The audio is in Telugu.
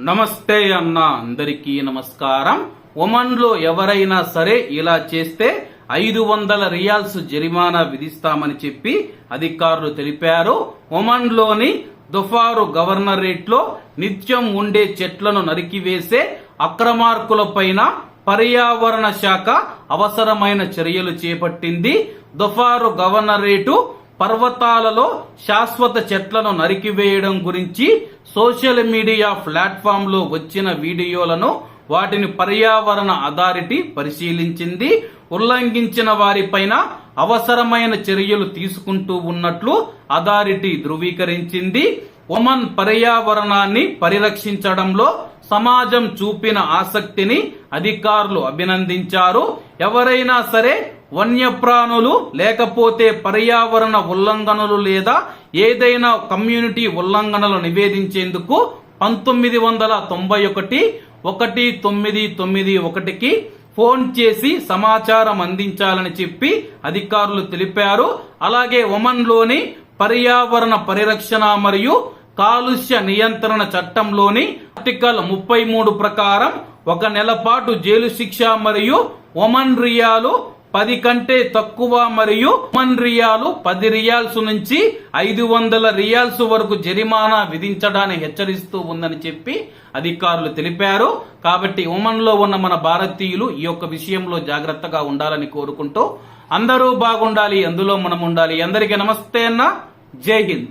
నమస్తే అన్న అందరికీ నమస్కారం. ఒమన్లో ఎవరైనా సరే ఇలా చేస్తే ఐదు వందల రియాల్స్ జరిమానా విధిస్తామని చెప్పి అధికారులు తెలిపారు. ఒమన్లోని దుఫారు గవర్నరేట్లో నిత్యం ఉండే చెట్లను నరికివేసే అక్రమార్కులపైన పర్యావరణ శాఖ అవసరమైన చర్యలు చేపట్టింది. దుఫారు గవర్నరేటు పర్వతాలలో శాశ్వత చెట్లను నరికివేయడం గురించి సోషల్ మీడియా ప్లాట్ఫామ్లో వచ్చిన వీడియోలను వాటిని పర్యావరణ అథారిటీ పరిశీలించింది. ఉల్లంఘించిన వారిపైన అవసరమైన చర్యలు తీసుకుంటూ ఉన్నట్లు అథారిటీ ధృవీకరించింది. ఒమన్ పర్యావరణాన్ని పరిరక్షించడంలో సమాజం చూపిన ఆసక్తిని అధికారులు అభినందించారు. ఎవరైనా సరే వన్యప్రాణులు లేకపోతే పర్యావరణ ఉల్లంఘనలు లేదా ఏదైనా కమ్యూనిటీ ఉల్లంఘనలు నివేదించేందుకు పంతొమ్మిది వందల తొంభై ఒకటి ఒకటి తొమ్మిది తొమ్మిది ఒకటికి ఫోన్ చేసి సమాచారం అందించాలని చెప్పి అధికారులు తెలిపారు. అలాగే ఒమన్లోని పర్యావరణ పరిరక్షణ మరియు కాలుష్య నియంత్రణ చట్టంలోని ఆర్టికల్ ముప్పై మూడు ప్రకారం ఒక నెల పాటు జైలు శిక్ష మరియు ఒమన్ రియాలు పది కంటే తక్కువ మరియు ఒమన్ రియాలు పది రియాల్స్ నుంచి ఐదు వందల రియాల్స్ వరకు జరిమానా విధించడాన్ని హెచ్చరిస్తూ ఉందని చెప్పి అధికారులు తెలిపారు. కాబట్టి ఒమన్లో ఉన్న మన భారతీయులు ఈ యొక్క విషయంలో జాగ్రత్తగా ఉండాలని కోరుకుంటూ అందరూ బాగుండాలి అందులో మనం ఉండాలి. అందరికీ నమస్తే అన్న. జై హింద్.